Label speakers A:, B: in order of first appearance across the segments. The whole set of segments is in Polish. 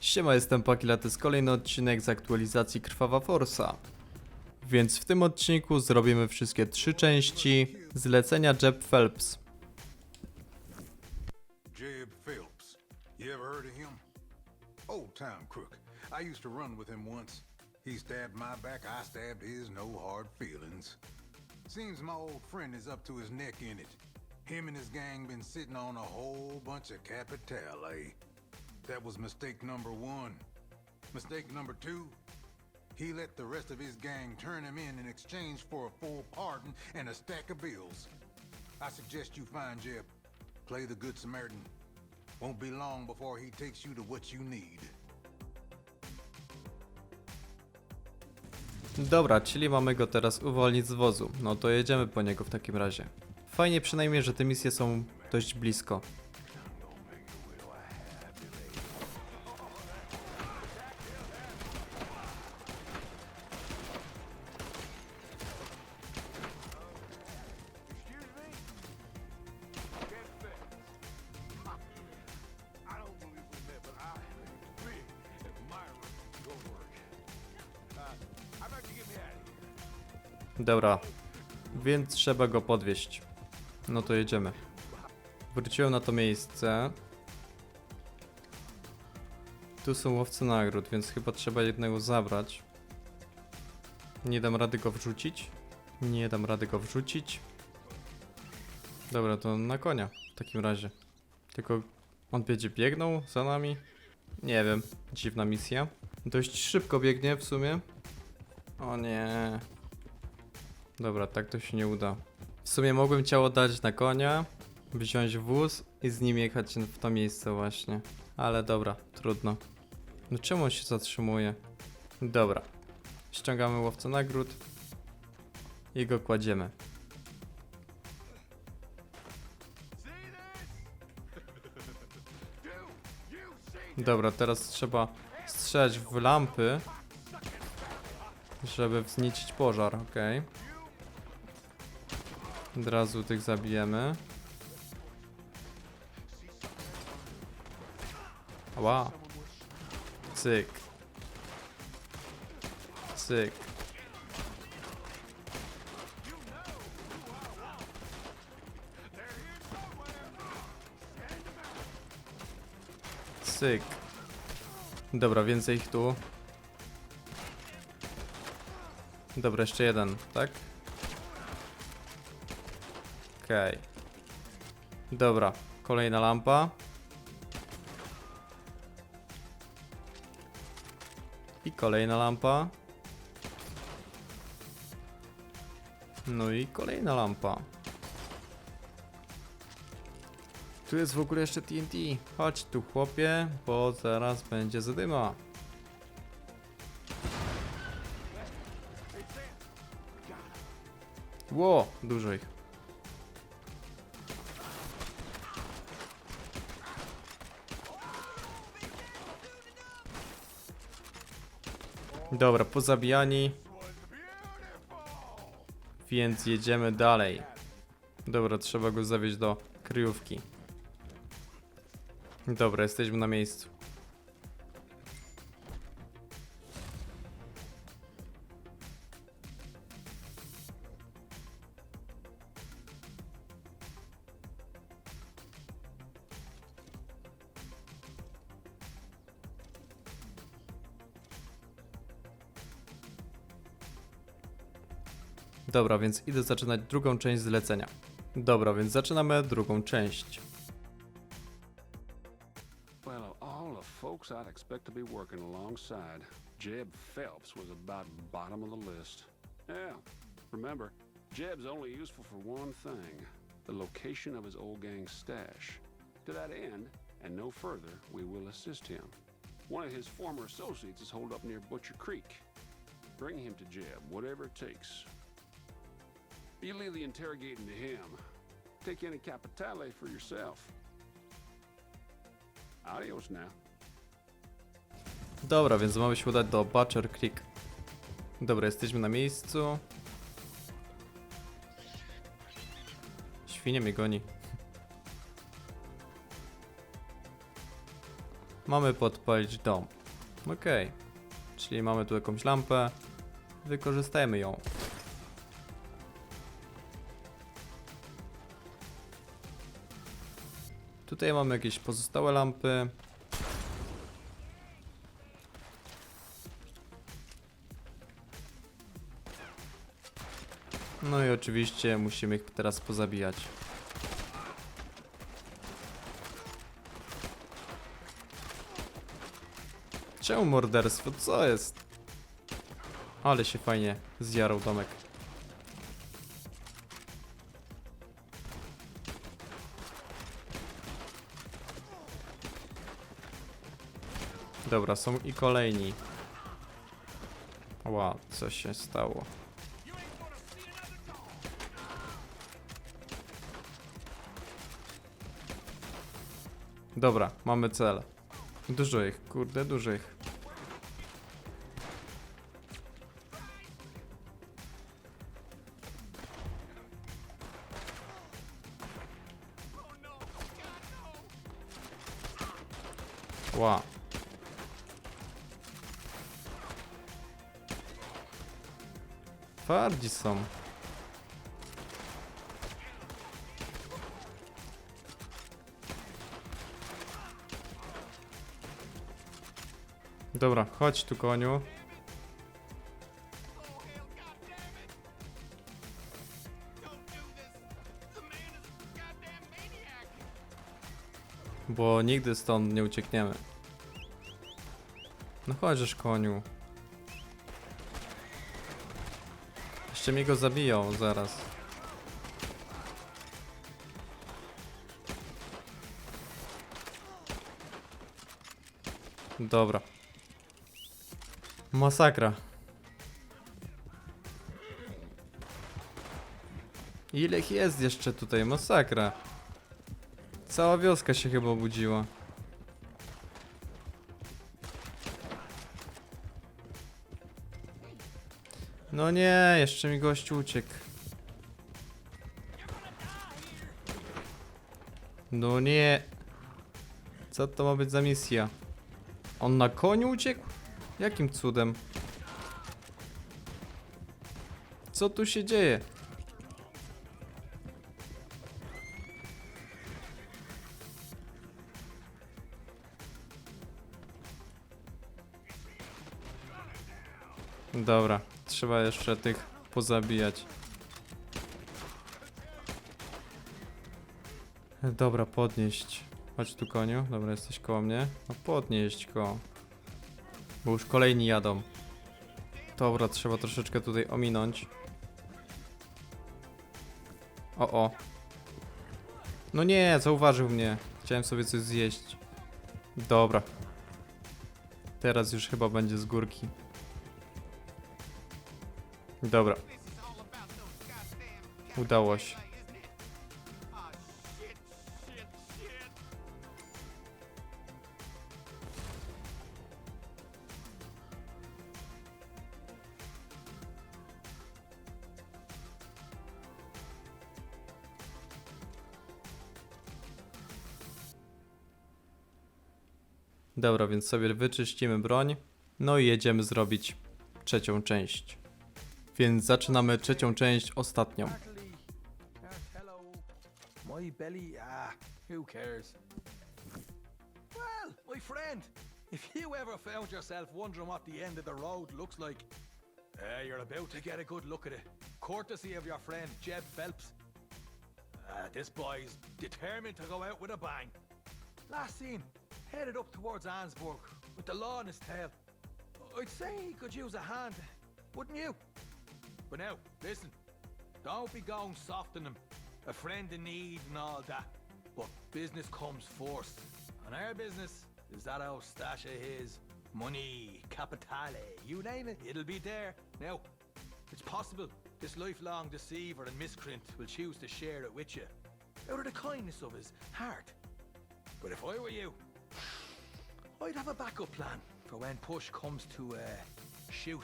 A: Siema, jestem Pakila, to jest kolejny odcinek z aktualizacji Krwawa Forsa. Więc w tym odcinku zrobimy wszystkie trzy części zlecenia Jeb Phelps.
B: Jeb Phelps. You ever heard of him? Old time crook. I used to run with him once. He stabbed my back, I stabbed his, no hard feelings. Seems my old friend is up to his neck in it. Him and his gang been sitting on a whole bunch of capital, eh? That was mistake number one. Mistake number two? He let the rest of his gang turn him in in exchange for a full pardon and a stack of bills. I suggest you find Jeb. Play the Good Samaritan. Won't be long before he takes you to what you need.
A: Dobra, czyli mamy go teraz uwolnić z wozu. No to jedziemy po niego w takim razie. Fajnie przynajmniej, że te misje są dość blisko. Dobra, więc trzeba go podwieźć. No to jedziemy. Wróciłem na to miejsce. Tu są łowcy nagród, więc chyba trzeba jednego zabrać. Nie dam rady go wrzucić. Nie dam rady go wrzucić. Dobra, to na konia w takim razie. Tylko on będzie biegnął za nami? Nie wiem, dziwna misja. Dość szybko biegnie w sumie. O nie. Dobra, tak to się nie uda. W sumie mogłem ciało dać na konia, wziąć wóz i z nim jechać w to miejsce właśnie. Ale dobra, trudno. No czemu on się zatrzymuje? Dobra. Ściągamy łowcę nagród i go kładziemy. Dobra, teraz trzeba strzelać w lampy, żeby wzniecić pożar, okej. Od razu tych zabijemy. Ła. Cyk. Cyk. Cyk. Dobra, więcej ich tu. Dobra, jeszcze jeden, tak? Okej. Dobra, kolejna lampa. I kolejna lampa. No i kolejna lampa. Tu jest w ogóle jeszcze TNT. Chodź tu chłopie, bo zaraz będzie zadyma. Ło, dużo ich. Dobra, pozabijani. Więc jedziemy dalej. Dobra, trzeba go zawieźć do kryjówki. Dobra, jesteśmy na miejscu. Dobra, więc idę zaczynać drugą część zlecenia. Dobra, więc zaczynamy drugą część.
C: Well, all the folks I'd expect to be working alongside, Jeb Phelps was about bottom of the list. Yeah, remember, Jeb's only useful for one thing the location of his old gang's stash. To that end, and no further, we will assist him. One of his former associates is holed up near Butcher Creek. Bring him to Jeb, whatever it takes. You leave the interrogating to him. Take any capitale for yourself. Adios now.
A: Dobra, więc mamy się udać do Butcher Creek. Dobra, jesteśmy na miejscu. Świnie mnie goni. mamy podpalić dom. Okej. Czyli mamy tu jakąś lampę. Wykorzystajmy ją. Tutaj mamy jakieś pozostałe lampy. No i oczywiście musimy ich teraz pozabijać. Czemu morderstwo? Co jest? Ale się fajnie zjarał domek. Dobra, są i kolejni. Ła, co się stało? Dobra, mamy cel. Dużo ich, kurde, dużo ich. Ła. Twardzi są. Dobra, chodź tu koniu. Bo nigdy stąd nie uciekniemy. No chodźesz koniu. Jeszcze mi go zabiją zaraz. Dobra. Masakra. Ile ich jest jeszcze tutaj? Masakra. Cała wioska się chyba obudziła. No nie, jeszcze mi gość uciekł. No nie. Co to ma być za misja? On na koniu uciekł? Jakim cudem? Co tu się dzieje? Dobra, trzeba jeszcze tych pozabijać. Dobra, podnieść. Chodź tu koniu. Dobra, jesteś koło mnie. No podnieść go. Bo już kolejni jadą. Dobra, trzeba troszeczkę tutaj ominąć. O, o. No nie, zauważył mnie. Chciałem sobie coś zjeść. Dobra. Teraz już chyba będzie z górki. Dobra. Udało się. Dobra, więc sobie wyczyścimy broń. No i jedziemy zrobić trzecią część. Więc zaczynamy trzecią część, ostatnią.
D: My belly, ah, who cares? Well, my friend, if you ever found yourself wondering what the end of the road looks like, uh, you're about to get a good look at it. Courtesy of your friend Jeb Phelps. Uh, this boy's determined to go out with a bang. Last seen, headed up towards Ansburg with the law in his tail. I'd say he could use a hand, wouldn't you? But now, listen, don't be going soft on him. A friend in need and all that. But business comes first. And our business is that old stash of his. Money, capitale, you name it, it'll be there. Now, it's possible this lifelong deceiver and miscreant will choose to share it with you. Out of the kindness of his heart. But if I were you, I'd have a backup plan for when push comes to, uh, shoot.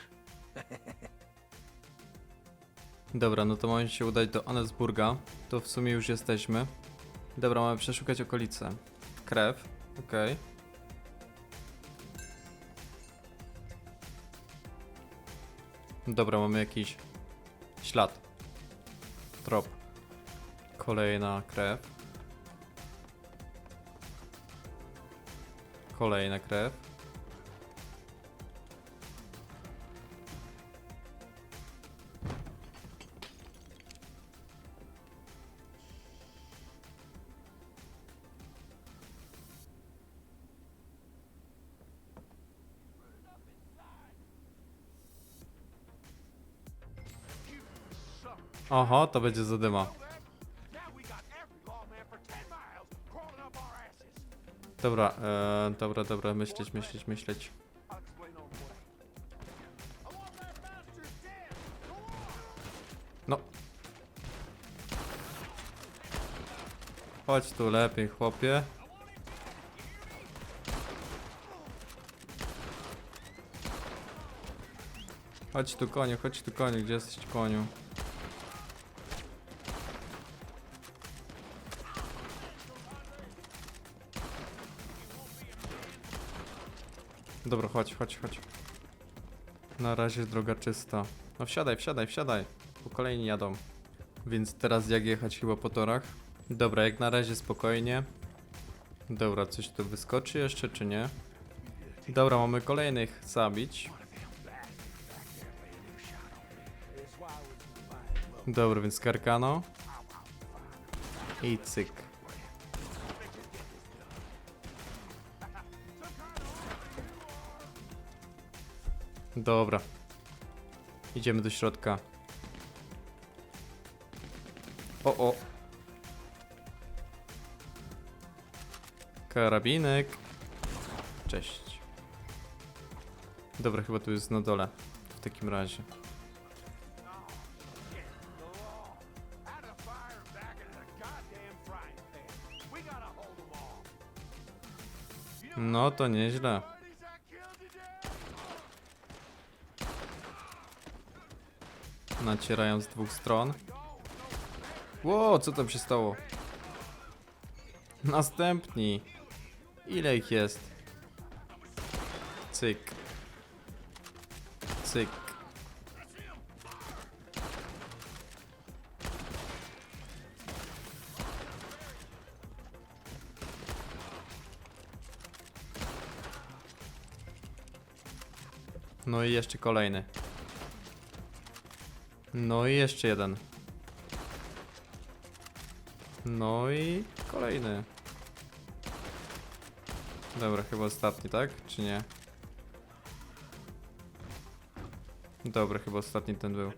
A: Dobra, no to mamy się udać do Anesburga. To w sumie już jesteśmy. Dobra, mamy przeszukać okolice. Krew, okej. Okay. Dobra, mamy jakiś ślad. Trop. Kolejna krew. Kolejna krew. Oho, to będzie zadyma.
D: Now we got every lawman for 10 miles crawling up our asses.
A: Dobra, e, dobra, dobra, myśleć, myśleć, myśleć. No. Chodź tu lepiej, chłopie. Chodź tu koniu, chodź tu koniu, gdzie jesteś koniu? Dobra, chodź, chodź, chodź. Na razie droga czysta. No wsiadaj, wsiadaj, wsiadaj. Po kolejni jadą. Więc teraz jak jechać chyba po torach? Dobra, jak na razie spokojnie. Dobra, coś tu wyskoczy jeszcze, czy nie? Dobra, mamy kolejnych zabić. Dobra, więc Karkano. I cyk. Dobra. Idziemy do środka. O, o. Karabinek. Cześć. Dobra, chyba tu jest na dole. W takim razie.
D: Out of fire
A: Nacierają z dwóch stron. Ło, co tam się stało? Następni. Ile ich jest? Cyk. Cyk. No i jeszcze kolejny. No i jeszcze jeden. No i kolejny. Dobra, chyba ostatni, tak? Czy nie? Dobra, chyba ostatni ten był.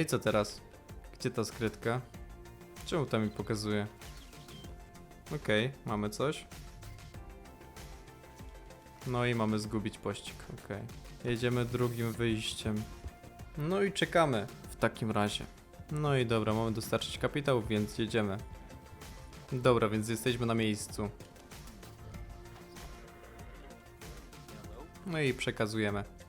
A: I co teraz? Gdzie ta skrytka? Czemu tam mi pokazuje? Okej, mamy coś. No i mamy zgubić pościg, okej. Jedziemy drugim wyjściem. No i czekamy w takim razie. No i dobra, mamy dostarczyć kapitał, więc jedziemy. Dobra, więc jesteśmy na miejscu. No i przekazujemy.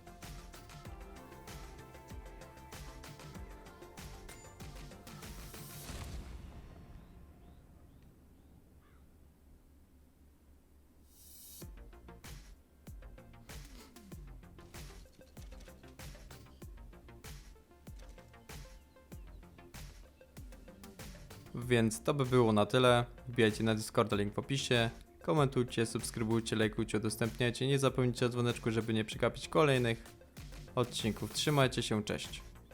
A: Więc to by było na tyle. Wbijajcie na Discorda, link w opisie. Komentujcie, subskrybujcie, lajkujcie, udostępniajcie. Nie zapomnijcie o dzwoneczku, żeby nie przegapić kolejnych odcinków. Trzymajcie się, cześć.